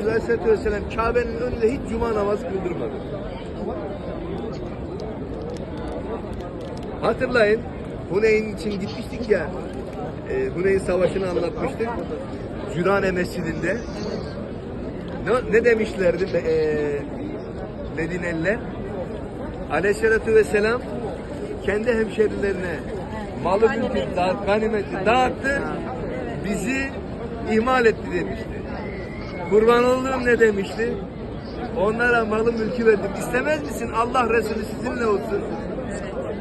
Efendimiz Aleyhisselatü Vesselam Kabe'nin önünde hiç cuma namazı kıldırmadı. Hatırlayın Huneyn için gitmiştik ya e, Huneyn Savaşı'nı anlatmıştık. Cürane Mescidinde. Ne, ne demişlerdi e, Medineliler? Aleyhisselatü Vesselam kendi hemşerilerine malı mülkü, da, ganimeti dağıttı. Bizi ihmal etti demişti. Kurban olduğum ne demişti? Onlara malı mülkü verdim. İstemez misin Allah Resulü sizinle olsun?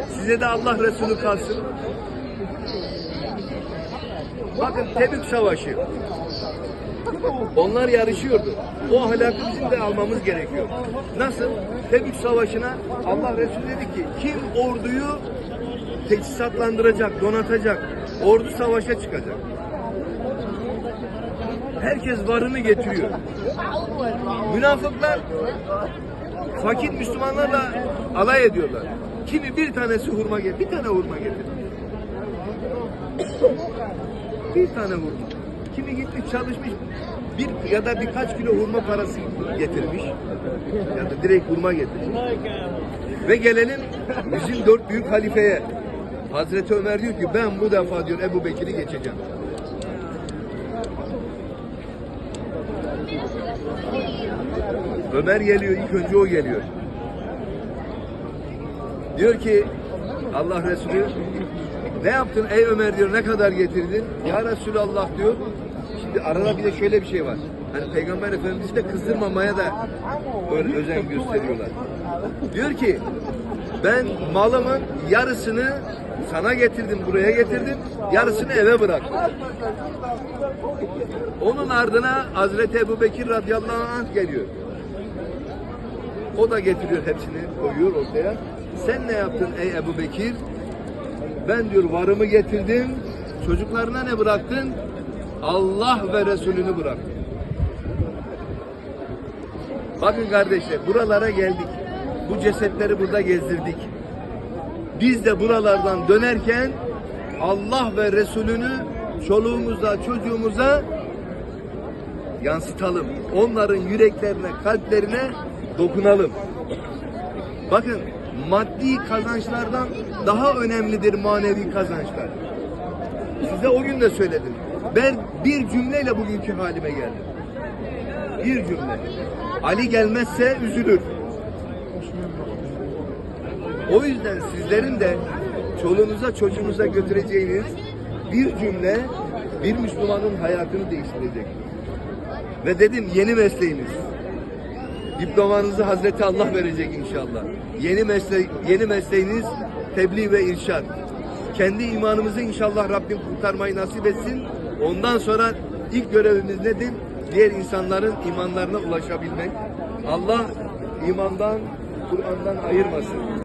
Size de Allah Resulü kalsın. Bakın Tebük Savaşı. Onlar yarışıyordu. O ahlakı bizim de almamız gerekiyor. Nasıl? Tebük Savaşı'na Allah Resulü dedi ki kim orduyu teçhizatlandıracak, donatacak, ordu savaşa çıkacak. Herkes varını getiriyor. Münafıklar fakir Müslümanlarla alay ediyorlar. Kimi bir tanesi hurma getir, bir tane hurma getir. Bir tane hurma. Kimi gitmiş çalışmış bir ya da birkaç kilo hurma parası getirmiş. Ya da direkt hurma getirmiş. Ve gelelim bizim dört büyük halifeye. Hazreti Ömer diyor ki ben bu defa diyor Ebu Bekir'i geçeceğim. Ömer geliyor ilk önce o geliyor. Diyor ki Allah Resulü ne yaptın ey Ömer diyor ne kadar getirdin? Ya Resulallah diyor. Şimdi arada bir de şöyle bir şey var. Hani Peygamber Efendimiz de kızdırmamaya da özen gösteriyorlar. Diyor ki ben malımın yarısını sana getirdim, buraya getirdim. Yarısını eve bıraktım. Onun ardına Hazreti Ebu Bekir radıyallahu anh geliyor. O da getiriyor hepsini koyuyor ortaya. Sen ne yaptın ey Ebu Bekir? Ben diyor varımı getirdim. Çocuklarına ne bıraktın? Allah ve Resulünü bıraktın. Bakın kardeşler buralara geldik. Bu cesetleri burada gezdirdik. Biz de buralardan dönerken Allah ve Resulünü çoluğumuza, çocuğumuza yansıtalım. Onların yüreklerine, kalplerine dokunalım. Bakın maddi kazançlardan daha önemlidir manevi kazançlar. Size o gün de söyledim. Ben bir cümleyle bugünkü halime geldim. Bir cümle. Ali gelmezse üzülür. O yüzden sizlerin de çoluğunuza çocuğunuza götüreceğiniz bir cümle bir Müslümanın hayatını değiştirecek. Ve dedim yeni mesleğiniz. Diplomanızı Hazreti Allah verecek inşallah. Yeni mesle yeni mesleğiniz tebliğ ve irşad. Kendi imanımızı inşallah Rabbim kurtarmayı nasip etsin. Ondan sonra ilk görevimiz nedir? Diğer insanların imanlarına ulaşabilmek. Allah imandan, Kur'an'dan ayırmasın.